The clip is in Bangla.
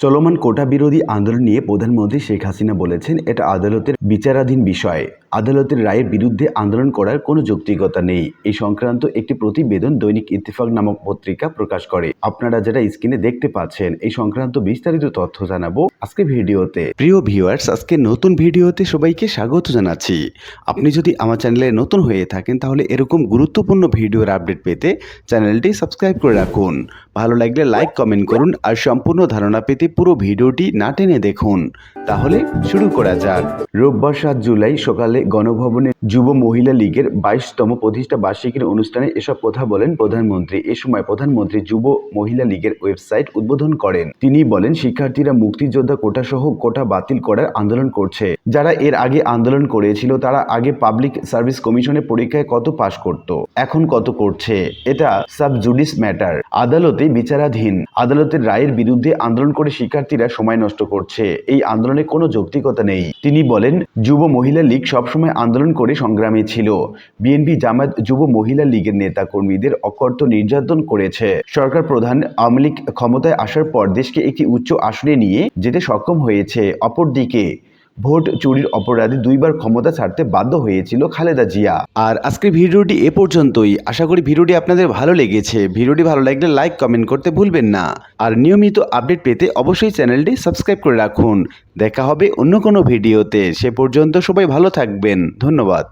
চলমান কোটা বিরোধী আন্দোলন নিয়ে প্রধানমন্ত্রী শেখ হাসিনা বলেছেন এটা আদালতের বিচারাধীন বিষয়। আদালতের রায়ের বিরুদ্ধে আন্দোলন করার কোনো যৌক্তিকতা নেই। এই সংক্রান্ত একটি প্রতিবেদন দৈনিক ইত্তেফাক নামক পত্রিকা প্রকাশ করে। আপনারা যেটা স্ক্রিনে দেখতে পাচ্ছেন, এই সংক্রান্ত বিস্তারিত তথ্য জানাব আজকে ভিডিওতে। প্রিয় ভিউয়ার্স, আজকে নতুন ভিডিওতে সবাইকে স্বাগত জানাচ্ছি। আপনি যদি আমার চ্যানেলে নতুন হয়ে থাকেন, তাহলে এরকম গুরুত্বপূর্ণ ভিডিওর আপডেট পেতে চ্যানেলটি সাবস্ক্রাইব করে রাখুন। ভালো লাগলে লাইক, কমেন্ট করুন আর সম্পূর্ণ ধারণা পেতে পুরো ভিডিওটি না টেনে দেখুন। তাহলে শুরু করা যাক। রোববার সাত জুলাই সকালে গণভবনে যুব মহিলা লীগের বাইশতম প্রতিষ্ঠা বার্ষিকীর অনুষ্ঠানে এসব কথা বলেন প্রধানমন্ত্রী। এ সময় প্রধানমন্ত্রী যুব মহিলা লীগের ওয়েবসাইট উদ্বোধন করেন। তিনি বলেন, শিক্ষার্থীরা মুক্তিযোদ্ধা কোটা সহ কোটা বাতিল করার আন্দোলন করছে। যারা এর আগে আন্দোলন করেছিল, তারা আগে পাবলিক সার্ভিস কমিশনের পরীক্ষায় কত পাশ করত, এখন কত করছে? এটা সাব জুডিস ম্যাটার। আদালতে বিচারাধীন। আদালতের রায়ের বিরুদ্ধে আন্দোলন করে শিক্ষার্থীরা সময় নষ্ট করছে। এই আন্দোলনে কোনো যৌক্তিকতা নেই। তিনি বলেন, যুব মহিলা লীগ সবসময় আন্দোলন করে সংগ্রামী ছিল। বিএনপি জামাত যুব মহিলা লীগের নেতা কর্মীদের অকর্ত নির্যাতন করেছে। সরকার প্রধান আওয়ামী ক্ষমতায় আসার পর দেশকে একটি উচ্চ আসনে নিয়ে যেতে সক্ষম হয়েছে। অপরদিকে ভোট চুরির অপরাধে দুইবার ক্ষমতা ছাড়তে বাধ্য হয়েছিল খালেদা জিয়া। আর আজকের ভিডিওটি এ পর্যন্তই। আশা করি ভিডিওটি আপনাদের ভালো লেগেছে। ভিডিওটি ভালো লাগলে লাইক, কমেন্ট করতে ভুলবেন না। আর নিয়মিত আপডেট পেতে অবশ্যই চ্যানেলটি সাবস্ক্রাইব করে রাখুন। দেখা হবে অন্য কোনো ভিডিওতে। সে পর্যন্ত সবাই ভালো থাকবেন। ধন্যবাদ।